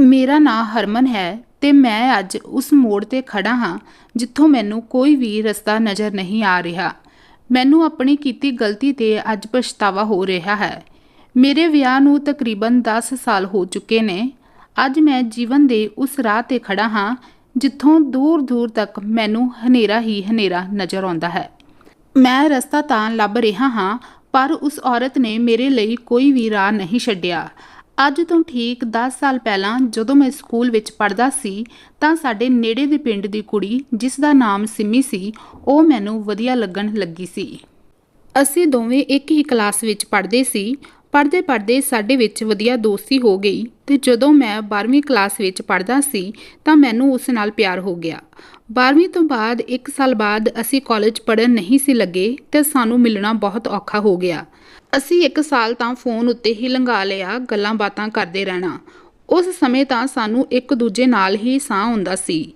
ਮੇਰਾ ਨਾਂ ਹਰਮਨ ਹੈ ਤੇ ਮੈਂ ਅੱਜ ਉਸ ਮੋੜ ਤੇ ਖੜਾ ਹਾਂ, ਜਿੱਥੋਂ ਮੈਨੂੰ ਕੋਈ ਵੀ ਰਸਤਾ ਨਜ਼ਰ ਨਹੀਂ ਆ ਰਿਹਾ। ਮੈਨੂੰ ਆਪਣੀ ਕੀਤੀ ਗਲਤੀ ਤੇ ਅੱਜ ਪਛਤਾਵਾ ਹੋ ਰਿਹਾ ਹੈ। ਮੇਰੇ ਵਿਆਹ ਨੂੰ ਤਕਰੀਬਨ 10 ਸਾਲ ਹੋ ਚੁੱਕੇ ਨੇ। ਅੱਜ ਮੈਂ ਜੀਵਨ ਦੇ ਉਸ ਰਾਹ ਤੇ ਖੜਾ ਹਾਂ, ਜਿੱਥੋਂ ਦੂਰ ਦੂਰ ਤੱਕ ਮੈਨੂੰ ਹਨੇਰਾ ਹੀ ਹਨੇਰਾ ਨਜ਼ਰ ਆਉਂਦਾ ਹੈ। ਮੈਂ ਰਸਤਾ ਤਾਂ ਲੱਭ ਰਿਹਾ ਹਾਂ, ਪਰ ਉਸ ਔਰਤ ਨੇ ਮੇਰੇ ਲਈ ਕੋਈ ਵੀ ਰਾਹ ਨਹੀਂ ਛੱਡਿਆ। ਅੱਜ ਤੋਂ ਠੀਕ 10 ਸਾਲ ਪਹਿਲਾਂ ਜਦੋਂ ਮੈਂ ਸਕੂਲ ਵਿੱਚ ਪੜ੍ਹਦਾ ਸੀ, ਤਾਂ ਸਾਡੇ ਨੇੜੇ ਦੇ ਪਿੰਡ ਦੀ ਕੁੜੀ, ਜਿਸ ਦਾ ਨਾਮ ਸਿੰਮੀ ਸੀ, ਉਹ ਮੈਨੂੰ ਵਧੀਆ ਲੱਗਣ ਲੱਗੀ ਸੀ। ਅਸੀਂ ਦੋਵੇਂ ਇੱਕ ਹੀ ਕਲਾਸ ਵਿੱਚ ਪੜ੍ਹਦੇ ਸੀ। ਪੜ੍ਹਦੇ ਪੜ੍ਹਦੇ ਸਾਡੇ ਵਿੱਚ ਵਧੀਆ ਦੋਸਤੀ ਹੋ ਗਈ ਤੇ ਜਦੋਂ ਮੈਂ 12ਵੀਂ ਕਲਾਸ ਵਿੱਚ ਪੜ੍ਹਦਾ ਸੀ, ਤਾਂ ਮੈਨੂੰ ਉਸ ਨਾਲ ਪਿਆਰ ਹੋ ਗਿਆ। 12ਵੀਂ ਤੋਂ ਬਾਅਦ 1 ਸਾਲ ਬਾਅਦ ਅਸੀਂ ਕਾਲਜ ਪੜ੍ਹਨ ਨਹੀਂ ਸੀ ਲੱਗੇ, ਤੇ ਸਾਨੂੰ ਮਿਲਣਾ ਬਹੁਤ ਔਖਾ ਹੋ ਗਿਆ। ਅਸੀਂ ਇੱਕ ਸਾਲ ਤਾਂ ਫੋਨ ਉੱਤੇ ਹੀ ਲੰਘਾ ਲਿਆ, ਗੱਲਾਂ ਬਾਤਾਂ ਕਰਦੇ ਰਹਿਣਾ। ਉਸ ਸਮੇਂ ਤਾਂ ਸਾਨੂੰ ਇੱਕ ਦੂਜੇ ਨਾਲ ਹੀ ਸਾਹ ਹੁੰਦਾ ਸੀ।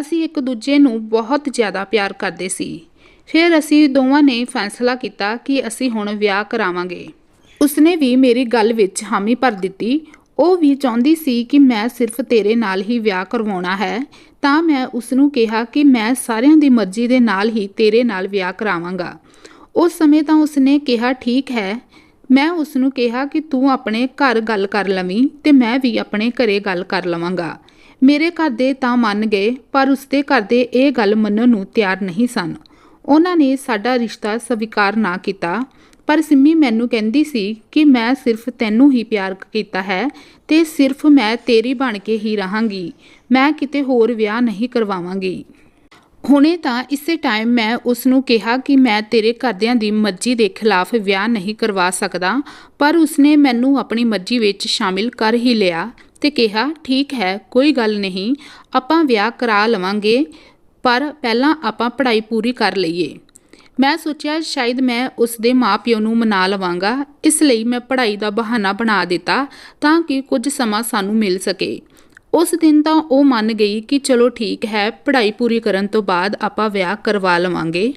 ਅਸੀਂ ਇੱਕ ਦੂਜੇ ਨੂੰ ਬਹੁਤ ਜ਼ਿਆਦਾ ਪਿਆਰ ਕਰਦੇ ਸੀ। ਫਿਰ ਅਸੀਂ ਦੋਵਾਂ ਨੇ ਫੈਸਲਾ ਕੀਤਾ ਕਿ ਅਸੀਂ ਹੁਣ ਵਿਆਹ ਕਰਾਵਾਂਗੇ। ਉਸਨੇ ਵੀ ਮੇਰੀ ਗੱਲ ਵਿੱਚ ਹਾਮੀ ਭਰ ਦਿੱਤੀ। ਉਹ ਵੀ ਚਾਹੁੰਦੀ ਸੀ ਕਿ ਮੈਂ ਸਿਰਫ ਤੇਰੇ ਨਾਲ ਹੀ ਵਿਆਹ ਕਰਵਾਉਣਾ ਹੈ। ਤਾਂ ਮੈਂ ਉਸ ਨੂੰ ਕਿਹਾ ਕਿ ਮੈਂ ਸਾਰਿਆਂ ਦੀ ਮਰਜ਼ੀ ਦੇ ਨਾਲ ਹੀ ਤੇਰੇ ਨਾਲ ਵਿਆਹ ਕਰਾਵਾਂਗਾ। ਉਸ ਸਮੇਂ ਤਾਂ ਉਸਨੇ ਕਿਹਾ, ਠੀਕ ਹੈ। ਮੈਂ ਉਸ ਨੂੰ ਕਿਹਾ ਕਿ ਤੂੰ ਆਪਣੇ ਘਰ ਗੱਲ ਕਰ ਲਵੀਂ ਤੇ ਮੈਂ ਵੀ ਆਪਣੇ ਘਰੇ ਗੱਲ ਕਰ ਲਵਾਂਗਾ। ਮੇਰੇ ਘਰ ਦੇ ਤਾਂ ਮੰਨ ਗਏ, ਪਰ ਉਸਦੇ ਘਰ ਦੇ ਇਹ ਗੱਲ ਮੰਨਣ ਨੂੰ ਤਿਆਰ ਨਹੀਂ ਸਨ। ਉਹਨਾਂ ਨੇ ਸਾਡਾ ਰਿਸ਼ਤਾ ਸਵੀਕਾਰ ਨਾ ਕੀਤਾ, ਪਰ ਸਿੰਮੀ ਮੈਨੂੰ ਕਹਿੰਦੀ ਸੀ ਕਿ ਮੈਂ ਸਿਰਫ ਤੈਨੂੰ ਹੀ ਪਿਆਰ ਕੀਤਾ ਹੈ ਤੇ ਸਿਰਫ ਮੈਂ ਤੇਰੀ ਬਣ ਕੇ ਹੀ ਰਹਾਂਗੀ। ਮੈਂ ਕਿਤੇ ਹੋਰ ਵਿਆਹ ਨਹੀਂ ਕਰਵਾਵਾਂਗੀ। ਹੁਣੇ ਤਾਂ ਇਸੇ ਟਾਈਮ ਮੈਂ ਉਸ ਨੂੰ ਕਿਹਾ ਕਿ ਮੈਂ ਤੇਰੇ ਘਰਦਿਆਂ ਦੀ ਮਰਜ਼ੀ ਦੇ ਖਿਲਾਫ ਵਿਆਹ ਨਹੀਂ ਕਰਵਾ ਸਕਦਾ, ਪਰ ਉਸਨੇ ਮੈਨੂੰ ਆਪਣੀ ਮਰਜ਼ੀ ਵਿੱਚ ਸ਼ਾਮਿਲ ਕਰ ਹੀ ਲਿਆ ਤੇ ਕਿਹਾ, ਠੀਕ ਹੈ, ਕੋਈ ਗੱਲ ਨਹੀਂ, ਆਪਾਂ ਵਿਆਹ ਕਰਾ ਲਵਾਂਗੇ, ਪਰ ਪਹਿਲਾਂ ਆਪਾਂ ਪੜ੍ਹਾਈ ਪੂਰੀ ਕਰ ਲਈਏ। ਮੈਂ ਸੋਚਿਆ, ਸ਼ਾਇਦ ਮੈਂ ਉਸ ਦੇ ਮਾਪਿਓ ਨੂੰ ਮਨਾ ਲਵਾਂਗਾ, ਇਸ ਲਈ ਮੈਂ ਪੜ੍ਹਾਈ ਦਾ ਬਹਾਨਾ ਬਣਾ ਦਿੱਤਾ ਤਾਂ ਕਿ ਕੁਝ ਸਮਾਂ ਸਾਨੂੰ ਮਿਲ ਸਕੇ। ਉਸ ਦਿਨ ਤਾਂ ਉਹ ਮੰਨ ਗਈ ਕਿ ਚਲੋ ਠੀਕ ਹੈ, ਪੜ੍ਹਾਈ ਪੂਰੀ ਕਰਨ ਤੋਂ ਬਾਅਦ ਆਪਾਂ ਵਿਆਹ ਕਰਵਾ ਲਵਾਂਗੇ।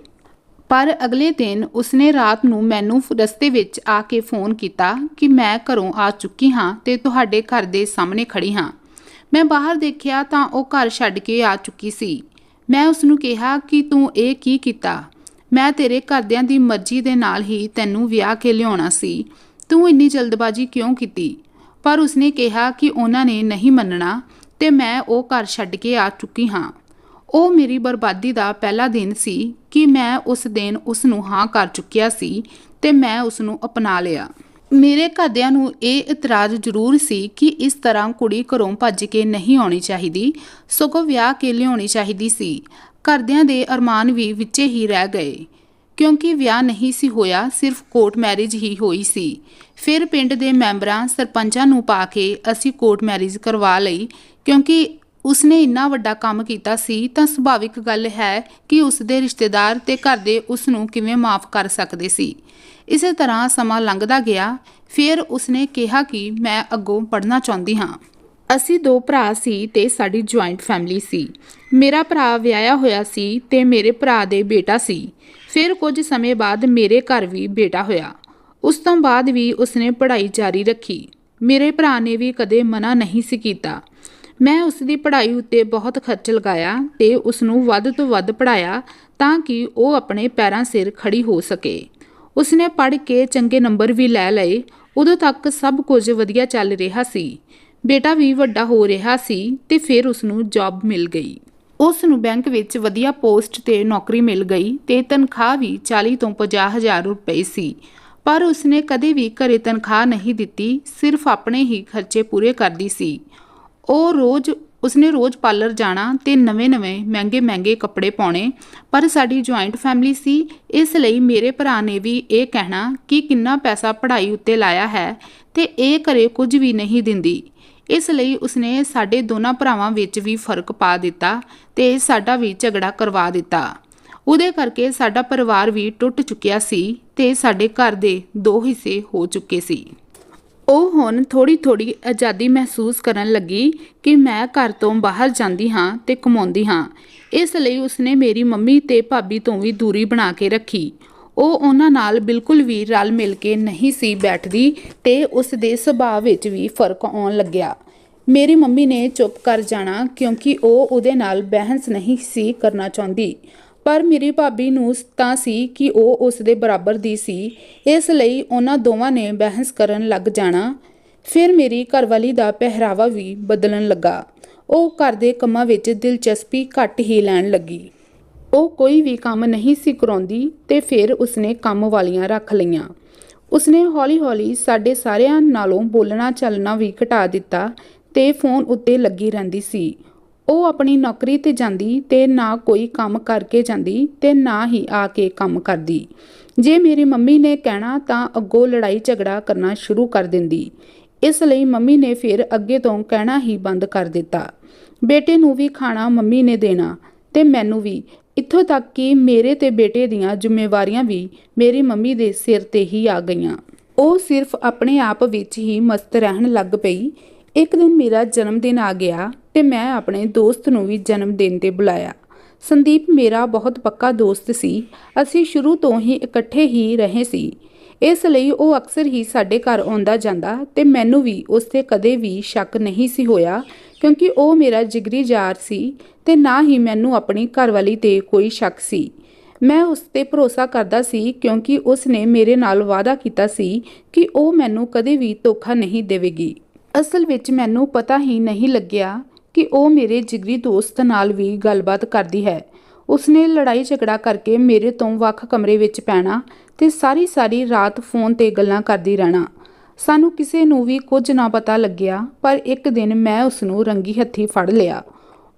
ਪਰ ਅਗਲੇ ਦਿਨ ਉਸਨੇ ਰਾਤ ਨੂੰ ਮੈਨੂੰ ਰਸਤੇ ਵਿੱਚ ਆ ਕੇ ਫੋਨ ਕੀਤਾ ਕਿ ਮੈਂ ਘਰੋਂ ਆ ਚੁੱਕੀ ਹਾਂ ਤੇ ਤੁਹਾਡੇ ਘਰ ਦੇ ਸਾਹਮਣੇ ਖੜੀ ਹਾਂ। ਮੈਂ ਬਾਹਰ ਦੇਖਿਆ ਤਾਂ ਉਹ ਘਰ ਛੱਡ ਕੇ ਆ ਚੁੱਕੀ ਸੀ। ਮੈਂ ਉਸ ਨੂੰ ਕਿਹਾ ਕਿ ਤੂੰ ਇਹ ਕੀ ਕੀਤਾ? ਮੈਂ ਤੇਰੇ ਘਰਦਿਆਂ ਦੀ ਮਰਜ਼ੀ ਦੇ ਨਾਲ ਹੀ ਤੈਨੂੰ ਵਿਆਹ ਕੇ ਲਿਆਉਣਾ ਸੀ। ਤੂੰ ਇੰਨੀ ਜਲਦਬਾਜ਼ੀ ਕਿਉਂ ਕੀਤੀ? ਪਰ ਉਸਨੇ ਕਿਹਾ ਕਿ ਉਹਨਾਂ ਨੇ ਨਹੀਂ ਮੰਨਣਾ ਤੇ ਮੈਂ ਉਹ ਘਰ ਛੱਡ ਕੇ ਆ ਚੁੱਕੀ ਹਾਂ। ਉਹ ਮੇਰੀ ਬਰਬਾਦੀ ਦਾ ਪਹਿਲਾ ਦਿਨ ਸੀ ਕਿ ਮੈਂ ਉਸ ਦਿਨ ਉਸ ਨੂੰ ਹਾਂ ਕਰ ਚੁੱਕਿਆ ਸੀ ਤੇ ਮੈਂ ਉਸ ਨੂੰ ਅਪਣਾ ਲਿਆ। ਮੇਰੇ ਘਰਦਿਆਂ ਨੂੰ ਇਹ ਇਤਰਾਜ਼ ਜ਼ਰੂਰ ਸੀ ਕਿ ਇਸ ਤਰ੍ਹਾਂ ਕੁੜੀ ਘਰੋਂ ਭੱਜ ਕੇ ਨਹੀਂ ਆਉਣੀ ਚਾਹੀਦੀ, ਸਗੋਂ ਵਿਆਹ ਕੇ ਲਿਆਉਣੀ ਚਾਹੀਦੀ ਸੀ। ਘਰਦਿਆਂ ਦੇ ਅਰਮਾਨ ਵੀ ਵਿੱਚੇ ਹੀ ਰਹਿ ਗਏ। ਕਿਉਂਕਿ ਵਿਆਹ ਨਹੀਂ ਸੀ ਹੋਇਆ, ਸਿਰਫ ਕੋਰਟ ਮੈਰਿਜ ਹੀ ਹੋਈ ਸੀ। ਫਿਰ ਪਿੰਡ ਦੇ ਮੈਂਬਰਾਂ ਸਰਪੰਚਾਂ ਨੂੰ ਪਾ ਕੇ ਅਸੀਂ ਕੋਰਟ ਮੈਰਿਜ ਕਰਵਾ ਲਈ, ਕਿਉਂਕਿ ਉਸਨੇ ਇੰਨਾ ਵੱਡਾ ਕੰਮ ਕੀਤਾ ਸੀ, ਤਾਂ ਸੁਭਾਵਿਕ ਗੱਲ ਹੈ ਕਿ ਉਸਦੇ ਰਿਸ਼ਤੇਦਾਰ ਤੇ ਘਰ ਦੇ ਉਸ ਨੂੰ ਕਿਵੇਂ ਮਾਫ ਕਰ ਸਕਦੇ ਸੀ। ਇਸੇ ਤਰ੍ਹਾਂ ਸਮਾਂ ਲੰਘਦਾ ਗਿਆ, ਫਿਰ ਉਸਨੇ ਕਿਹਾ ਕਿ ਮੈਂ ਅੱਗੋਂ ਪੜ੍ਹਨਾ ਚਾਹੁੰਦੀ ਹਾਂ। ਅਸੀਂ ਦੋ ਭਰਾ ਸੀ ਤੇ ਸਾਡੀ ਜੁਆਇੰਟ ਫੈਮਿਲੀ ਸੀ। ਮੇਰਾ ਭਰਾ ਵਿਆਹਿਆ ਹੋਇਆ ਸੀ ਤੇ ਮੇਰੇ ਭਰਾ ਦੇ ਬੇਟਾ ਸੀ। ਫਿਰ ਕੁਝ ਸਮੇਂ ਬਾਅਦ ਮੇਰੇ ਘਰ ਵੀ ਬੇਟਾ ਹੋਇਆ। ਉਸ ਤੋਂ ਬਾਅਦ ਵੀ ਉਸਨੇ ਪੜ੍ਹਾਈ ਜਾਰੀ ਰੱਖੀ। ਮੇਰੇ ਭਰਾ ਨੇ ਵੀ ਕਦੇ ਮਨਾ ਨਹੀਂ ਸੀ ਕੀਤਾ। ਮੈਂ ਉਸ ਦੀ ਪੜ੍ਹਾਈ ਉੱਤੇ ਬਹੁਤ ਖਰਚ ਲਗਾਇਆ ਤੇ ਉਸ ਨੂੰ ਵੱਧ ਤੋਂ ਵੱਧ ਪੜ੍ਹਾਇਆ ਤਾਂ ਕਿ ਉਹ ਆਪਣੇ ਪੈਰਾਂ ਸਿਰ ਖੜੀ ਹੋ ਸਕੇ। ਉਸਨੇ ਪੜ੍ਹ ਕੇ ਚੰਗੇ ਨੰਬਰ ਵੀ ਲੈ ਲਏ। ਉਦੋਂ ਤੱਕ ਸਭ ਕੁਝ ਵਧੀਆ ਚੱਲ ਰਿਹਾ ਸੀ। ਬੇਟਾ ਵੀ ਵੱਡਾ ਹੋ ਰਿਹਾ ਸੀ ਤੇ ਫਿਰ ਉਸ ਨੂੰ ਜੌਬ ਮਿਲ ਗਈ। ਉਸ ਨੂੰ ਬੈਂਕ ਵਿੱਚ ਵਧੀਆ ਪੋਸਟ ਤੇ ਨੌਕਰੀ ਮਿਲ ਗਈ ਤੇ ਤਨਖਾਹ ਵੀ 40 ਤੋਂ 50 ਹਜ਼ਾਰ ਰੁਪਏ ਸੀ। ਪਰ ਉਸਨੇ ਕਦੇ ਵੀ ਘਰੇ ਤਨਖਾਹ ਨਹੀਂ ਦਿੱਤੀ, ਸਿਰਫ ਆਪਣੇ ਹੀ ਖਰਚੇ ਪੂਰੇ ਕਰਦੀ ਸੀ। ਉਹ ਰੋਜ਼, ਉਸਨੇ ਰੋਜ਼ ਪਾਰਲਰ ਜਾਣਾ ਤੇ ਨਵੇਂ-ਨਵੇਂ, ਮਹਿੰਗੇ-ਮਹਿੰਗੇ ਕੱਪੜੇ ਪਾਉਣੇ। ਪਰ ਸਾਡੀ ਜੁਆਇੰਟ ਫੈਮਿਲੀ ਸੀ, ਇਸ ਲਈ ਮੇਰੇ ਭਰਾ ਨੇ ਵੀ ਇਹ ਕਹਿਣਾ ਕਿ ਕਿੰਨਾ ਪੈਸਾ ਪੜ੍ਹਾਈ ਉੱਤੇ ਲਾਇਆ ਹੈ ਤੇ ਇਹ ਘਰੇ ਕੁਝ ਵੀ ਨਹੀਂ ਦਿੰਦੀ। ਇਸ ਲਈ ਉਸਨੇ ਸਾਡੇ ਦੋਨਾਂ ਭਰਾਵਾਂ ਵਿੱਚ ਵੀ ਫ਼ਰਕ ਪਾ ਦਿੱਤਾ ਤੇ ਸਾਡਾ ਵੀ ਝਗੜਾ ਕਰਵਾ ਦਿੱਤਾ। ਉਹਦੇ ਕਰਕੇ ਸਾਡਾ ਪਰਿਵਾਰ ਵੀ ਟੁੱਟ ਚੁੱਕਿਆ ਸੀ ਤੇ ਸਾਡੇ ਘਰ ਦੇ ਦੋ ਹਿੱਸੇ ਹੋ ਚੁੱਕੇ ਸੀ। ਉਹ ਹੁਣ ਥੋੜੀ ਥੋੜੀ ਆਜ਼ਾਦੀ ਮਹਿਸੂਸ ਕਰਨ ਲੱਗੀ ਕਿ ਮੈਂ ਘਰ ਤੋਂ ਬਾਹਰ ਜਾਂਦੀ ਹਾਂ ਤੇ ਕਮਾਉਂਦੀ ਹਾਂ। ਇਸ ਲਈ ਉਸਨੇ ਮੇਰੀ ਮੰਮੀ ਤੇ ਭਾਬੀ ਤੋਂ ਵੀ ਦੂਰੀ ਬਣਾ ਕੇ ਰੱਖੀ। ਉਹ ਉਹਨਾਂ ਨਾਲ ਬਿਲਕੁਲ ਵੀ ਰਲ ਮਿਲ ਕੇ ਨਹੀਂ ਸੀ ਬੈਠਦੀ ਤੇ ਉਸ ਦੇ ਸੁਭਾਅ ਵਿੱਚ ਵੀ ਫ਼ਰਕ ਆਉਣ ਲੱਗਿਆ। ਮੇਰੀ ਮੰਮੀ ਨੇ ਚੁੱਪ ਕਰ ਜਾਣਾ ਕਿਉਂਕਿ ਉਹ ਉਹਦੇ ਨਾਲ ਬਹਿਸ ਨਹੀਂ ਸੀ ਕਰਨਾ ਚਾਹੁੰਦੀ। ਪਰ ਮੇਰੀ ਭਾਬੀ ਨੂੰ ਤਾਂ ਸੀ ਕਿ ਉਹ ਉਸ ਦੇ ਬਰਾਬਰ ਦੀ ਸੀ। ਇਸ ਲਈ ਉਹਨਾਂ ਦੋਵਾਂ ਨੇ ਬਹਿਸ ਕਰਨ ਲੱਗ ਜਾਣਾ। ਫਿਰ ਮੇਰੀ ਘਰਵਾਲੀ ਦਾ ਪਹਿਰਾਵਾ ਵੀ ਬਦਲਣ ਲੱਗਾ। ਉਹ ਘਰ ਦੇ ਕੰਮਾਂ ਵਿੱਚ ਦਿਲਚਸਪੀ ਘੱਟ ਹੀ ਲੈਣ ਲੱਗੀ। ਉਹ ਕੋਈ ਵੀ ਕੰਮ ਨਹੀਂ ਸੀ ਕਰਾਉਂਦੀ ਤੇ ਫਿਰ ਉਸਨੇ ਕੰਮ ਵਾਲੀਆਂ ਰੱਖ ਲਈਆਂ। ਉਸਨੇ ਹੌਲੀ-ਹੌਲੀ ਸਾਡੇ ਸਾਰਿਆਂ ਨਾਲੋਂ ਬੋਲਣਾ ਚੱਲਣਾ ਵੀ ਘਟਾ ਦਿੱਤਾ ਤੇ ਫੋਨ ਉੱਤੇ ਲੱਗੀ ਰਹਿੰਦੀ ਸੀ। ਉਹ ਆਪਣੀ ਨੌਕਰੀ ਤੇ ਜਾਂਦੀ ਤੇ ਨਾ ਕੋਈ ਕੰਮ ਕਰਕੇ ਜਾਂਦੀ ਤੇ ਨਾ ਹੀ ਆ ਕੇ ਕੰਮ ਕਰਦੀ। ਜੇ ਮੇਰੀ ਮੰਮੀ ਨੇ ਕਹਿਣਾ ਤਾਂ ਅੱਗੋਂ ਲੜਾਈ ਝਗੜਾ ਕਰਨਾ ਸ਼ੁਰੂ ਕਰ ਦਿੰਦੀ। ਇਸ ਲਈ ਮੰਮੀ ਨੇ ਫਿਰ ਅੱਗੇ ਤੋਂ ਕਹਿਣਾ ਹੀ ਬੰਦ ਕਰ ਦਿੱਤਾ। ਬੇਟੇ ਨੂੰ ਵੀ ਖਾਣਾ ਮੰਮੀ ਨੇ ਦੇਣਾ ਤੇ ਮੈਨੂੰ ਵੀ ਇੱਥੋਂ ਤੱਕ ਕਿ ਮੇਰੇ ਤੇ ਬੇਟੇ ਦੀਆਂ ਜ਼ਿੰਮੇਵਾਰੀਆਂ ਵੀ ਮੇਰੀ ਮੰਮੀ ਦੇ ਸਿਰ ਤੇ ਹੀ ਆ ਗਈਆਂ। ਉਹ ਸਿਰਫ ਆਪਣੇ ਆਪ ਵਿੱਚ ਹੀ ਮਸਤ ਰਹਿਣ ਲੱਗ ਪਈ। ਇੱਕ ਦਿਨ ਮੇਰਾ ਜਨਮ ਦਿਨ ਆ ਗਿਆ ਤੇ ਮੈਂ ਆਪਣੇ ਦੋਸਤ ਨੂੰ ਵੀ ਜਨਮ ਦਿਨ ਤੇ ਬੁਲਾਇਆ। ਸੰਦੀਪ ਮੇਰਾ ਬਹੁਤ ਪੱਕਾ ਦੋਸਤ ਸੀ। ਅਸੀਂ ਸ਼ੁਰੂ ਤੋਂ ਹੀ ਇਕੱਠੇ ਹੀ ਰਹੇ ਸੀ। ਇਸ ਲਈ ਉਹ ਅਕਸਰ ਹੀ ਸਾਡੇ ਘਰ ਆਉਂਦਾ ਜਾਂਦਾ ਤੇ ਮੈਨੂੰ ਵੀ ਉਸ ਤੇ ਕਦੇ ਵੀ ਸ਼ੱਕ ਨਹੀਂ ਸੀ ਹੋਇਆ ਕਿਉਂਕਿ ਉਹ ਮੇਰਾ ਜਿਗਰੀ ਯਾਰ ਸੀ ਤੇ ਨਾ ਹੀ ਮੈਨੂੰ ਆਪਣੀ ਘਰਵਾਲੀ ਤੇ ਕੋਈ ਸ਼ੱਕ ਸੀ। ਮੈਂ ਉਸ ਤੇ ਭਰੋਸਾ ਕਰਦਾ ਸੀ ਕਿਉਂਕਿ ਉਸ ਨੇ ਮੇਰੇ ਨਾਲ ਵਾਅਦਾ ਕੀਤਾ ਸੀ ਕਿ ਉਹ ਮੈਨੂੰ ਕਦੇ ਵੀ ਧੋਖਾ ਨਹੀਂ ਦੇਵੇਗੀ। ਅਸਲ ਵਿੱਚ ਮੈਨੂੰ ਪਤਾ ਹੀ ਨਹੀਂ ਲੱਗਿਆ ਕਿ ਉਹ ਮੇਰੇ ਜਿਗਰੀ ਦੋਸਤ ਨਾਲ ਵੀ ਗੱਲਬਾਤ ਕਰਦੀ ਹੈ। ਉਸਨੇ ਲੜਾਈ ਝਗੜਾ ਕਰਕੇ ਮੇਰੇ ਤੋਂ ਵੱਖ ਕਮਰੇ ਵਿੱਚ ਪੈਣਾ ਤੇ ਸਾਰੀ ਸਾਰੀ ਰਾਤ ਫੋਨ ਤੇ ਗੱਲਾਂ ਕਰਦੀ ਰਹਿਣਾ। ਸਾਨੂੰ ਕਿਸੇ ਨੂੰ ਵੀ ਕੁਝ ਨਾ ਪਤਾ ਲੱਗਿਆ, ਪਰ ਇੱਕ ਦਿਨ ਮੈਂ ਉਸ ਨੂੰ ਰੰਗੀ ਹੱਥੀ ਫੜ ਲਿਆ।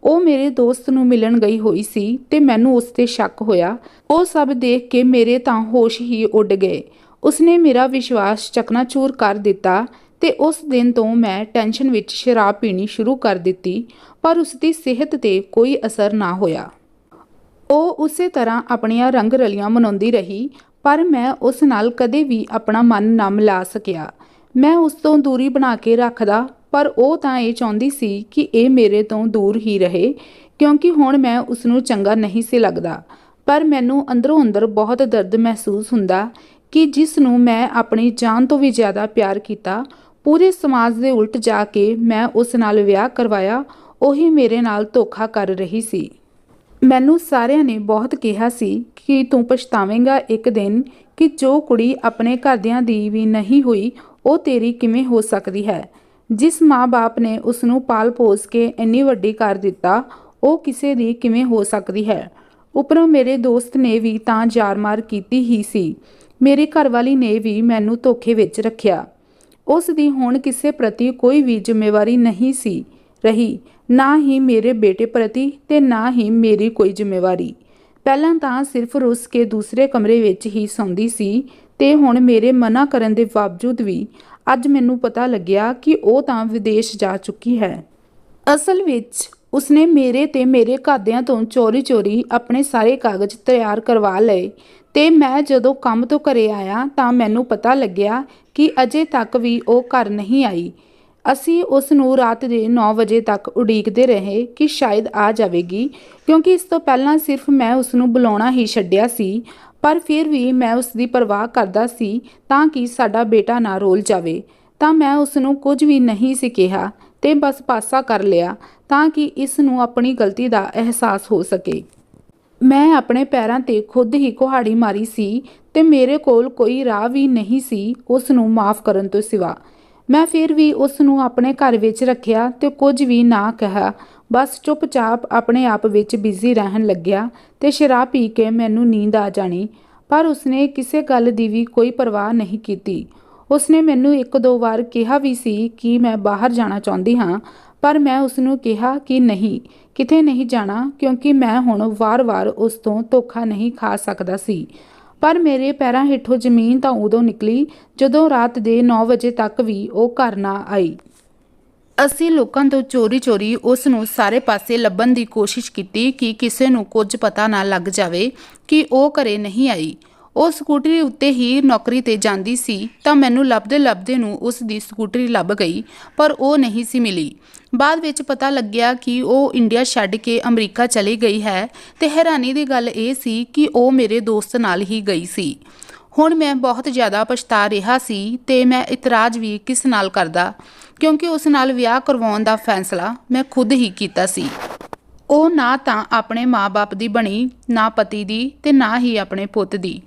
ਉਹ ਮੇਰੇ ਦੋਸਤ ਨੂੰ ਮਿਲਣ ਗਈ ਹੋਈ ਸੀ ਤੇ ਮੈਨੂੰ ਉਸ ਤੇ ਸ਼ੱਕ ਹੋਇਆ। ਉਹ ਸਭ ਦੇਖ ਕੇ ਮੇਰੇ ਤਾਂ ਹੋਸ਼ ਹੀ ਉੱਡ ਗਏ। ਉਸਨੇ ਮੇਰਾ ਵਿਸ਼ਵਾਸ ਚਕਨਾਚੂਰ ਕਰ ਦਿੱਤਾ ਤੇ ਉਸ ਦਿਨ ਤੋਂ ਮੈਂ ਟੈਨਸ਼ਨ ਵਿੱਚ ਸ਼ਰਾਬ ਪੀਣੀ ਸ਼ੁਰੂ ਕਰ ਦਿੱਤੀ, ਪਰ ਉਸ ਦੀ ਸਿਹਤ ਤੇ ਕੋਈ ਅਸਰ ਨਾ ਹੋਇਆ। ਉਹ ਉਸੇ ਤਰ੍ਹਾਂ ਆਪਣੀਆਂ ਰੰਗ ਰਲੀਆਂ ਮਨਾਉਂਦੀ ਰਹੀ, ਪਰ ਮੈਂ ਉਸ ਨਾਲ ਕਦੇ ਵੀ ਆਪਣਾ ਮਨ ਨਾ ਮਿਲਾ ਸਕਿਆ। ਮੈਂ ਉਸ ਤੋਂ ਦੂਰੀ ਬਣਾ ਕੇ ਰੱਖਦਾ, ਪਰ ਉਹ ਤਾਂ ਇਹ ਚਾਹੁੰਦੀ ਸੀ ਕਿ ਇਹ ਮੇਰੇ ਤੋਂ ਦੂਰ ਹੀ ਰਹੇ, ਕਿਉਂਕਿ ਹੁਣ ਮੈਂ ਉਸ ਨੂੰ ਚੰਗਾ ਨਹੀਂ ਸੀ ਲੱਗਦਾ। ਪਰ ਮੈਨੂੰ ਅੰਦਰੋਂ ਅੰਦਰ ਬਹੁਤ ਦਰਦ ਮਹਿਸੂਸ ਹੁੰਦਾ ਕਿ ਜਿਸ ਨੂੰ ਮੈਂ ਆਪਣੀ ਜਾਨ ਤੋਂ ਵੀ ਜ਼ਿਆਦਾ ਪਿਆਰ ਕੀਤਾ, ਪੂਰੇ ਸਮਾਜ ਦੇ ਉਲਟ ਜਾ ਕੇ ਮੈਂ ਉਸ ਨਾਲ ਵਿਆਹ ਕਰਵਾਇਆ, ਉਹੀ ਮੇਰੇ ਨਾਲ ਧੋਖਾ ਕਰ ਰਹੀ ਸੀ। ਮੈਨੂੰ ਸਾਰਿਆਂ ਨੇ ਬਹੁਤ ਕਿਹਾ ਸੀ ਕਿ ਤੂੰ ਪਛਤਾਵੇਂਗਾ ਇੱਕ ਦਿਨ ਕਿ ਜੋ ਕੁੜੀ ਆਪਣੇ ਘਰਦਿਆਂ ਦੀ ਵੀ ਨਹੀਂ ਹੋਈ ਉਹ ਤੇਰੀ ਕਿਵੇਂ ਹੋ ਸਕਦੀ ਹੈ? ਜਿਸ ਮਾਂ-ਬਾਪ ਨੇ ਉਸ ਨੂੰ ਪਾਲ ਪੋਸ ਕੇ ਇੰਨੀ ਵੱਡੀ ਕਰ ਦਿੱਤਾ, ਉਹ ਕਿਸੇ ਦੀ ਕਿਵੇਂ ਹੋ ਸਕਦੀ ਹੈ? ਉੱਪਰੋਂ ਮੇਰੇ ਦੋਸਤ ਨੇ ਵੀ ਤਾਂ ਜਾਰ-ਮਾਰ ਕੀਤੀ ਹੀ ਸੀ। ਮੇਰੀ ਘਰਵਾਲੀ ਨੇ ਵੀ ਮੈਨੂੰ ਧੋਖੇ ਵਿੱਚ ਰੱਖਿਆ। ਉਸ ਦੀ ਹੁਣ ਕਿਸੇ ਪ੍ਰਤੀ ਕੋਈ ਵੀ ਜ਼ਿੰਮੇਵਾਰੀ ਨਹੀਂ ਸੀ ਰਹੀ। ਨਾ ਹੀ ਮੇਰੇ ਬੇਟੇ ਪ੍ਰਤੀ ਤੇ ਨਾ ਹੀ ਮੇਰੀ ਕੋਈ ਜ਼ਿੰਮੇਵਾਰੀ। ਪਹਿਲਾਂ ਤਾਂ ਸਿਰਫ ਰੁੱਸ ਕੇ ਦੂਸਰੇ ਕਮਰੇ ਵਿੱਚ ਹੀ ਸੌਂਦੀ ਸੀ ਤੇ ਹੁਣ ਮੇਰੇ ਮਨਾ ਕਰਨ ਦੇ ਬਾਵਜੂਦ ਵੀ ਅੱਜ ਮੈਨੂੰ ਪਤਾ ਲੱਗਿਆ ਕਿ ਉਹ ਤਾਂ ਵਿਦੇਸ਼ ਜਾ ਚੁੱਕੀ ਹੈ। ਅਸਲ ਵਿੱਚ ਉਸਨੇ ਮੇਰੇ ਤੇ ਮੇਰੇ ਘਰਦਿਆਂ ਤੋਂ ਚੋਰੀ-ਚੋਰੀ ਆਪਣੇ ਸਾਰੇ ਕਾਗਜ਼ ਤਿਆਰ ਕਰਵਾ ਲਏ ਤੇ ਮੈਂ ਜਦੋਂ ਕੰਮ ਤੋਂ ਘਰੇ ਆਇਆ ਤਾਂ ਮੈਨੂੰ ਪਤਾ ਲੱਗਿਆ ਕਿ ਅਜੇ ਤੱਕ ਵੀ ਉਹ ਘਰ ਨਹੀਂ ਆਈ। ਅਸੀਂ ਉਸ ਨੂੰ ਰਾਤ ਦੇ 9 ਵਜੇ ਤੱਕ ਉਡੀਕਦੇ ਰਹੇ ਕਿ ਸ਼ਾਇਦ ਆ ਜਾਵੇਗੀ ਕਿਉਂਕਿ ਇਸ ਤੋਂ ਪਹਿਲਾਂ ਸਿਰਫ ਮੈਂ ਉਸ ਨੂੰ ਬੁਲਾਉਣਾ ਹੀ ਛੱਡਿਆ ਸੀ। ਪਰ ਫਿਰ ਵੀ ਮੈਂ ਉਸ ਦੀ ਪਰਵਾਹ ਕਰਦਾ ਸੀ ਤਾਂ ਕਿ ਸਾਡਾ ਬੇਟਾ ਨਾ ਰੋਲ ਜਾਵੇ। ਤਾਂ ਮੈਂ ਉਸ ਨੂੰ ਕੁਝ ਵੀ ਨਹੀਂ ਸੀ ਕਿਹਾ ਤੇ ਬਸ ਪਾਸਾ ਕਰ ਲਿਆ ਤਾਂ ਕਿ ਇਸ ਨੂੰ ਆਪਣੀ ਗਲਤੀ ਦਾ ਅਹਿਸਾਸ ਹੋ ਸਕੇ। ਮੈਂ ਆਪਣੇ ਪੈਰਾਂ ਤੇ ਖੁਦ ਹੀ ਕੁਹਾੜੀ ਮਾਰੀ ਸੀ ਤੇ ਮੇਰੇ ਕੋਲ ਕੋਈ ਰਾਹ ਵੀ ਨਹੀਂ ਸੀ ਉਸ ਨੂੰ ਮਾਫ ਕਰਨ ਤੋਂ ਸਿਵਾ। ਮੈਂ ਫਿਰ ਵੀ ਉਸ ਨੂੰ ਆਪਣੇ ਘਰ ਵਿੱਚ ਰੱਖਿਆ ਤੇ ਕੁਝ ਵੀ ਨਾ ਕਿਹਾ। ਬਸ ਚੁੱਪਚਾਪ ਆਪਣੇ ਆਪ ਵਿੱਚ ਬਿਜ਼ੀ ਰਹਿਣ ਲੱਗਿਆ ਤੇ ਸ਼ਰਾਬ ਪੀ ਕੇ ਮੈਨੂੰ ਨੀਂਦ ਆ ਜਾਣੀ, ਪਰ ਉਸਨੇ ਕਿਸੇ ਗੱਲ ਦੀ ਵੀ ਕੋਈ ਪਰਵਾਹ ਨਹੀਂ ਕੀਤੀ। ਉਸਨੇ ਮੈਨੂੰ ਇੱਕ ਦੋ ਵਾਰ ਕਿਹਾ ਵੀ ਸੀ ਕਿ ਮੈਂ ਬਾਹਰ ਜਾਣਾ ਚਾਹੁੰਦੀ ਹਾਂ, ਪਰ ਮੈਂ ਉਸ ਨੂੰ ਕਿਹਾ ਕਿ ਨਹੀਂ, ਕਿਤੇ ਨਹੀਂ ਜਾਣਾ ਕਿਉਂਕਿ ਮੈਂ ਹੁਣ ਵਾਰ-ਵਾਰ ਉਸ ਤੋਂ ਧੋਖਾ ਨਹੀਂ ਖਾ ਸਕਦਾ ਸੀ। ਪਰ ਮੇਰੇ ਪੈਰਾਂ ਹੇਠੋਂ ਜ਼ਮੀਨ ਤਾਂ ਉਦੋਂ ਨਿਕਲੀ ਜਦੋਂ ਰਾਤ ਦੇ 9 ਵਜੇ ਤੱਕ ਵੀ ਉਹ ਘਰ ਨਾ ਆਈ। ਅਸੀਂ ਲੋਕਾਂ ਤੋਂ ਚੋਰੀ-ਚੋਰੀ ਉਸ ਨੂੰ ਸਾਰੇ ਪਾਸੇ ਲੱਭਣ ਦੀ ਕੋਸ਼ਿਸ਼ ਕੀਤੀ ਕਿ ਕਿਸੇ ਨੂੰ ਕੁਝ ਪਤਾ ਨਾ ਲੱਗ ਜਾਵੇ ਕਿ ਉਹ ਘਰੇ ਨਹੀਂ ਆਈ। ਉਹ ਸਕੂਟਰੀ ਉੱਤੇ ਹੀ ਨੌਕਰੀ ਤੇ ਜਾਂਦੀ ਸੀ ਤਾਂ ਮੈਨੂੰ ਲੱਭਦੇ ਲੱਭਦੇ ਨੂੰ ਉਸ ਦੀ ਸਕੂਟਰੀ ਲੱਭ ਗਈ, ਪਰ ਉਹ ਨਹੀਂ ਸੀ ਮਿਲੀ। ਬਾਅਦ ਵਿੱਚ ਪਤਾ ਲੱਗਿਆ ਕਿ ਉਹ ਇੰਡੀਆ ਛੱਡ ਕੇ ਅਮਰੀਕਾ ਚਲੀ ਗਈ ਹੈ ਤੇ ਹੈਰਾਨੀ ਦੀ ਗੱਲ ਇਹ ਸੀ ਕਿ ਉਹ ਮੇਰੇ ਦੋਸਤ ਨਾਲ ਹੀ ਗਈ ਸੀ। ਹੁਣ ਮੈਂ ਬਹੁਤ ਜ਼ਿਆਦਾ ਪਛਤਾ ਰਿਹਾ ਸੀ ਤੇ ਮੈਂ ਇਤਰਾਜ਼ ਵੀ ਕਿਸ ਨਾਲ ਕਰਦਾ? ਕਿਉਂਕਿ ਉਸ ਨਾਲ ਵਿਆਹ ਕਰਵਾਉਣ ਦਾ ਫੈਸਲਾ ਮੈਂ ਖੁਦ ਹੀ ਕੀਤਾ ਸੀ। ਉਹ ਨਾ ਤਾਂ ਆਪਣੇ ਮਾਪੇ ਦੀ ਬਣੀ, ਨਾ ਪਤੀ ਦੀ ਤੇ ਨਾ ਹੀ ਆਪਣੇ ਪੁੱਤ ਦੀ।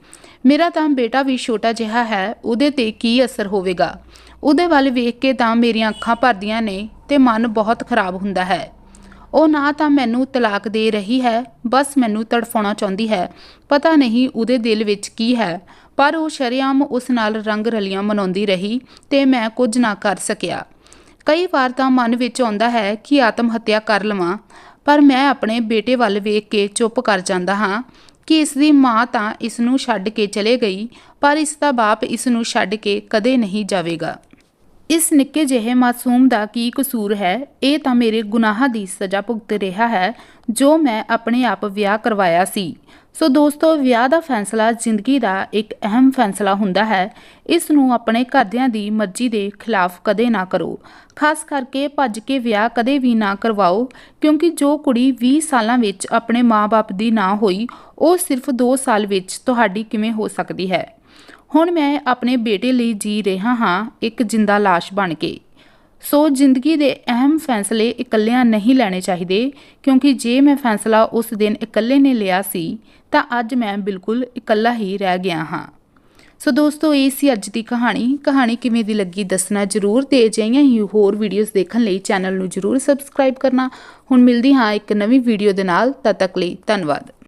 ਮੇਰਾ ਤਾਂ ਬੇਟਾ ਵੀ ਛੋਟਾ ਜਿਹਾ ਹੈ, ਉਹਦੇ ਤੇ ਕੀ ਅਸਰ ਹੋਵੇਗਾ? ਉਹਦੇ ਵੱਲ ਵੇਖ ਕੇ ਤਾਂ ਮੇਰੀਆਂ ਅੱਖਾਂ ਭਰਦੀਆਂ ਨੇ ਤੇ ਮਨ ਬਹੁਤ ਖਰਾਬ ਹੁੰਦਾ ਹੈ। ਉਹ ਨਾ ਤਾਂ ਮੈਨੂੰ ਤਲਾਕ ਦੇ ਰਹੀ ਹੈ, ਬਸ ਮੈਨੂੰ ਤੜਫਾਉਣਾ ਚਾਹੁੰਦੀ ਹੈ। ਪਤਾ ਨਹੀਂ ਉਹਦੇ ਦਿਲ ਵਿੱਚ ਕੀ ਹੈ, ਪਰ ਉਹ ਸ਼ਰੇਆਮ ਉਸ ਨਾਲ ਰੰਗ ਰਲੀਆਂ ਮਨਾਉਂਦੀ ਰਹੀ ਤੇ ਮੈਂ ਕੁਝ ਨਾ ਕਰ ਸਕਿਆ। ਕਈ ਵਾਰ ਤਾਂ ਮਨ ਵਿੱਚ ਆਉਂਦਾ ਹੈ ਕਿ ਆਤਮ ਹੱਤਿਆ ਕਰ ਲਵਾਂ, ਪਰ ਮੈਂ ਆਪਣੇ ਬੇਟੇ ਵੱਲ ਵੇਖ ਕੇ ਚੁੱਪ ਕਰ ਜਾਂਦਾ ਹਾਂ ਕਿ ਇਸ ਦੀ ਮਾਂ ਤਾਂ ਇਸ ਨੂੰ ਛੱਡ ਕੇ ਚਲੇ ਗਈ, ਪਰ ਇਸ ਦਾ ਬਾਪ ਇਸ ਨੂੰ ਛੱਡ ਕੇ ਕਦੇ ਨਹੀਂ ਜਾਵੇਗਾ। ਇਸ ਨਿੱਕੇ ਜਿਹੇ ਮਾਸੂਮ ਦਾ ਕੀ ਕਸੂਰ ਹੈ? ਇਹ ਤਾਂ ਮੇਰੇ ਗੁਨਾਹਾਂ ਦੀ ਸਜ਼ਾ ਭੁਗਤ ਰਿਹਾ ਹੈ, ਜੋ ਮੈਂ ਆਪਣੇ ਆਪ ਵਿਆਹ ਕਰਵਾਇਆ ਸੀ। ਸੋ ਦੋਸਤੋ, ਵਿਆਹ ਦਾ ਫੈਸਲਾ ਜ਼ਿੰਦਗੀ ਦਾ ਇੱਕ ਅਹਿਮ ਫੈਸਲਾ ਹੁੰਦਾ ਹੈ। ਇਸ ਨੂੰ ਆਪਣੇ ਘਰਦਿਆਂ ਦੀ ਮਰਜ਼ੀ ਦੇ ਖਿਲਾਫ ਕਦੇ ਨਾ ਕਰੋ। ਖਾਸ ਕਰਕੇ ਭੱਜ ਕੇ ਵਿਆਹ ਕਦੇ ਵੀ ਨਾ ਕਰਵਾਓ, ਕਿਉਂਕਿ ਜੋ ਕੁੜੀ 20 ਸਾਲਾਂ ਵਿੱਚ ਆਪਣੇ ਮਾਪੇ ਦੀ ਨਾ ਹੋਈ, ਉਹ ਸਿਰਫ 2 ਸਾਲ ਵਿੱਚ ਤੁਹਾਡੀ ਕਿਵੇਂ ਹੋ ਸਕਦੀ ਹੈ? ਹੁਣ ਮੈਂ ਆਪਣੇ ਬੇਟੇ ਲਈ ਜੀ ਰਿਹਾ ਹਾਂ, ਇੱਕ ਜਿੰਦਾ ਲਾਸ਼ ਬਣ ਕੇ। ਸੋ ਜ਼ਿੰਦਗੀ ਦੇ ਅਹਿਮ ਫੈਸਲੇ ਇਕੱਲਿਆਂ ਨਹੀਂ ਲੈਣੇ ਚਾਹੀਦੇ, ਕਿਉਂਕਿ ਜੇ ਮੈਂ ਫੈਸਲਾ ਉਸ ਦਿਨ ਇਕੱਲੇ ਨੇ ਲਿਆ ਸੀ, ਤਾਂ ਅੱਜ ਮੈਂ ਬਿਲਕੁਲ ਇਕੱਲਾ ਹੀ ਰਹਿ ਗਿਆ ਹਾਂ। ਸੋ ਦੋਸਤੋ, ਇਹ ਸੀ ਅੱਜ ਦੀ ਕਹਾਣੀ। ਕਹਾਣੀ ਕਿਵੇਂ ਦੀ ਲੱਗੀ ਦੱਸਣਾ ਜਰੂਰ ਤੇ ਅਜਿਹੀਆਂ ਹੀ ਹੋਰ ਵੀਡੀਓਜ਼ ਦੇਖਣ ਲਈ ਚੈਨਲ ਨੂੰ ਜਰੂਰ ਸਬਸਕ੍ਰਾਈਬ ਕਰਨਾ। ਹੁਣ ਮਿਲਦੀ ਹਾਂ ਇੱਕ ਨਵੀਂ ਵੀਡੀਓ ਦੇ ਨਾਲ। ਤਦ ਤੱਕ ਲਈ ਧੰਨਵਾਦ।